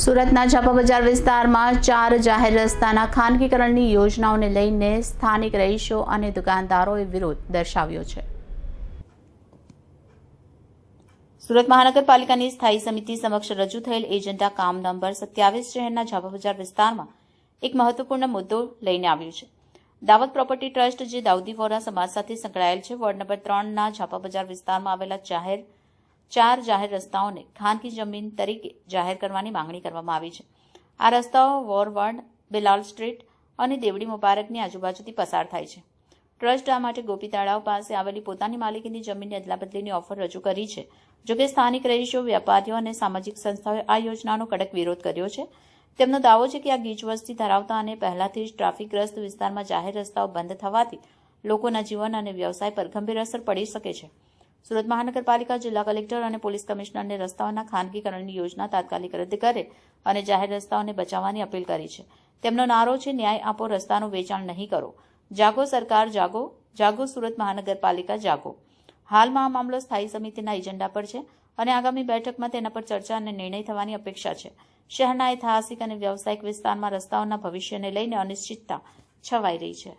સુરતના ઝાપા બજાર વિસ્તારમાં ચાર જાહેર રસ્તાના ખાનગીકરણની યોજનાઓને લઈને સ્થાનિક રહીશો અને દુકાનદારોએ વિરોધ દર્શાવ્યો છે. સુરત મહાનગરપાલિકાની સ્થાયી સમિતિ સમક્ષ રજૂ થયેલ એજન્ડા કામ નંબર સત્યાવીસ શહેરના ઝાપા બજાર વિસ્તારમાં એક મહત્વપૂર્ણ મુદ્દો લઈને આવ્યું છે. દાવત પ્રોપર્ટી ટ્રસ્ટ જે દાઉદી વોરા સમાજ સાથે સંકળાયેલ છે, વોર્ડ નંબર ત્રણના ઝાપા બજાર વિસ્તારમાં આવેલા જાહેર ચાર જાહેર રસ્તાઓને ખાનગી જમીન તરીકે જાહેર કરવાની માંગણી કરવામાં આવી છે. આ રસ્તાઓ વોરવર્ડ બિલાલ સ્ટ્રીટ અને દેવડી મુબારકની આજુબાજુથી પસાર થાય છે. ટ્રસ્ટ આ માટે ગોપી તળાવ પાસે આવેલી પોતાની માલિકીની જમીનની અદલાબદલીની ઓફર રજૂ કરી છે. જોકે સ્થાનિક રહીશો વેપારીઓ અને સામાજિક સંસ્થાઓએ આ યોજનાનો કડક વિરોધ કર્યો છે. તેમનો દાવો છે કે આ ગીચ વસ્તી ધરાવતા અને પહેલાથી જ ટ્રાફિકગ્રસ્ત વિસ્તારમાં જાહેર રસ્તાઓ બંધ થવાથી લોકોના જીવન અને વ્યવસાય પર ગંભીર અસર પડી શકે છે. સુરત મહાનગરપાલિકા જિલ્લા કલેક્ટર અને પોલીસ કમિશનરને રસ્તાઓના ખાનગીકરણની યોજના તાત્કાલિક રદ કરે અને જાહેર રસ્તાઓને બચાવવાની અપીલ કરી છે. તેમનો નારો છે, ન્યાય આપો, રસ્તાનું વેચાણ નહીં કરો. જાગો સરકાર, જાગો જાગો સુરત મહાનગરપાલિકા, જાગો. હાલમાં આ મામલો સ્થાયી સમિતિના એજન્ડા પર છે અને આગામી બેઠકમાં તેના પર ચર્ચા અને નિર્ણય થવાની અપેક્ષા છે. શહેરના ઐતિહાસિક અને વ્યવસાયિક વિસ્તારમાં રસ્તાઓના ભવિષ્યને લઈને અનિશ્ચિતતા છવાઈ રહી છે.